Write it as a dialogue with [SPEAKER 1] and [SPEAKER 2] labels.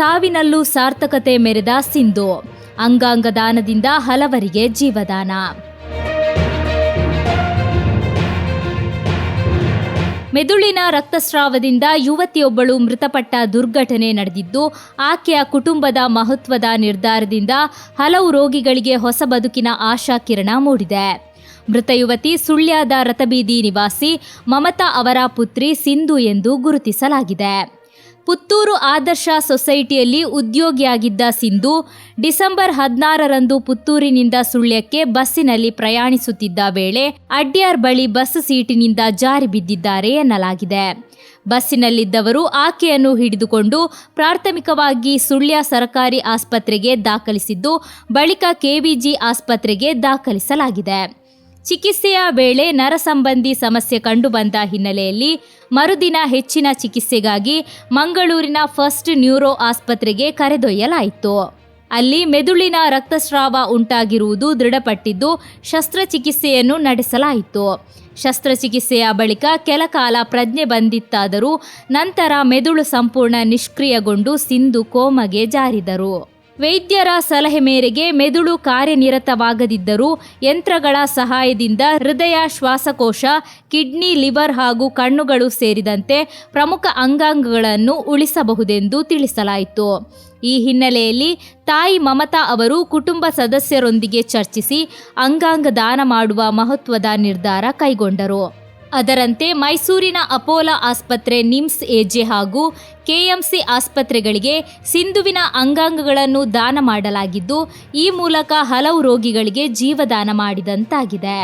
[SPEAKER 1] ಸಾವಿನಲ್ಲೂ ಸಾರ್ಥಕತೆ ಮೆರೆದ ಸಿಂಧು. ಅಂಗಾಂಗ ದಾನದಿಂದ ಹಲವರಿಗೆ ಜೀವದಾನ. ಮೆದುಳಿನ ರಕ್ತಸ್ರಾವದಿಂದ ಯುವತಿಯೊಬ್ಬಳು ಮೃತಪಟ್ಟ ದುರ್ಘಟನೆ ನಡೆದಿದ್ದು, ಆಕೆಯ ಕುಟುಂಬದ ಮಹತ್ವದ ನಿರ್ಧಾರದಿಂದ ಹಲವು ರೋಗಿಗಳಿಗೆ ಹೊಸ ಬದುಕಿನ ಆಶಾಕಿರಣ ಮೂಡಿದೆ. ಮೃತ ಯುವತಿ ಸುಳ್ಯದ ರಥಬೀದಿ ನಿವಾಸಿ ಮಮತಾ ಅವರ ಪುತ್ರಿ ಸಿಂಧು ಎಂದು ಗುರುತಿಸಲಾಗಿದೆ. ಪುತ್ತೂರು ಆದರ್ಶ ಸೊಸೈಟಿಯಲ್ಲಿ ಉದ್ಯೋಗಿಯಾಗಿದ್ದ ಸಿಂಧು, ಡಿಸೆಂಬರ್ ಹದಿನಾರರಂದು ಪುತ್ತೂರಿನಿಂದ ಸುಳ್ಯಕ್ಕೆ ಬಸ್ಸಿನಲ್ಲಿ ಪ್ರಯಾಣಿಸುತ್ತಿದ್ದ ವೇಳೆ ಅಡ್ಯಾರ್ ಬಳಿ ಬಸ್ ಸೀಟಿನಿಂದ ಜಾರಿ ಬಿದ್ದಿದ್ದಾರೆ ಎನ್ನಲಾಗಿದೆ. ಬಸ್ಸಿನಲ್ಲಿದ್ದವರು ಆಕೆಯನ್ನು ಹಿಡಿದುಕೊಂಡು ಪ್ರಾಥಮಿಕವಾಗಿ ಸುಳ್ಯ ಸರ್ಕಾರಿ ಆಸ್ಪತ್ರೆಗೆ ದಾಖಲಿಸಿದ್ದು, ಬಳಿಕ ಕೆವಿಜಿ ಆಸ್ಪತ್ರೆಗೆ ದಾಖಲಿಸಲಾಗಿದೆ. ಚಿಕಿತ್ಸೆಯ ವೇಳೆ ನರ ಸಂಬಂಧಿ ಸಮಸ್ಯೆ ಕಂಡುಬಂದ ಹಿನ್ನೆಲೆಯಲ್ಲಿ ಮರುದಿನ ಹೆಚ್ಚಿನ ಚಿಕಿತ್ಸೆಗಾಗಿ ಮಂಗಳೂರಿನ ಫಸ್ಟ್ ನ್ಯೂರೋ ಆಸ್ಪತ್ರೆಗೆ ಕರೆದೊಯ್ಯಲಾಯಿತು. ಅಲ್ಲಿ ಮೆದುಳಿನ ರಕ್ತಸ್ರಾವ ಉಂಟಾಗಿರುವುದು ದೃಢಪಟ್ಟಿದ್ದು ಶಸ್ತ್ರಚಿಕಿತ್ಸೆಯನ್ನು ನಡೆಸಲಾಯಿತು. ಶಸ್ತ್ರಚಿಕಿತ್ಸೆಯ ಬಳಿಕ ಕೆಲ ಕಾಲ ಪ್ರಜ್ಞೆ ಬಂದಿತ್ತಾದರೂ ನಂತರ ಮೆದುಳು ಸಂಪೂರ್ಣ ನಿಷ್ಕ್ರಿಯಗೊಂಡು ಸಿಂಧು ಕೋಮಗೆ ಜಾರಿದರು. ವೈದ್ಯರ ಸಲಹೆ ಮೇರೆಗೆ ಮೆದುಳು ಕಾರ್ಯನಿರತವಾಗದಿದ್ದರೂ ಯಂತ್ರಗಳ ಸಹಾಯದಿಂದ ಹೃದಯ ಶ್ವಾಸಕೋಶ, ಕಿಡ್ನಿ, ಲಿವರ್ ಹಾಗೂ ಕಣ್ಣುಗಳು ಸೇರಿದಂತೆ ಪ್ರಮುಖ ಅಂಗಾಂಗಗಳನ್ನು ಉಳಿಸಬಹುದೆಂದು ತಿಳಿಸಲಾಯಿತು. ಈ ಹಿನ್ನೆಲೆಯಲ್ಲಿ ತಾಯಿ ಮಮತಾ ಅವರು ಕುಟುಂಬ ಸದಸ್ಯರೊಂದಿಗೆ ಚರ್ಚಿಸಿ ಅಂಗಾಂಗ ದಾನ ಮಾಡುವ ಮಹತ್ವದ ನಿರ್ಧಾರ ಕೈಗೊಂಡರು. ಅದರಂತೆ ಮೈಸೂರಿನ ಅಪೋಲಾ ಆಸ್ಪತ್ರೆ ನಿಮ್ಸ್ ಎಜೆ ಹಾಗೂ ಕೆಎಂಸಿ ಆಸ್ಪತ್ರೆಗಳಿಗೆ ಸಿಂಧುವಿನ ಅಂಗಾಂಗಗಳನ್ನು ದಾನ ಮಾಡಲಾಗಿದ್ದು, ಈ ಮೂಲಕ ಹಲವು ರೋಗಿಗಳಿಗೆ ಜೀವದಾನ ಮಾಡಿದಂತಾಗಿದೆ.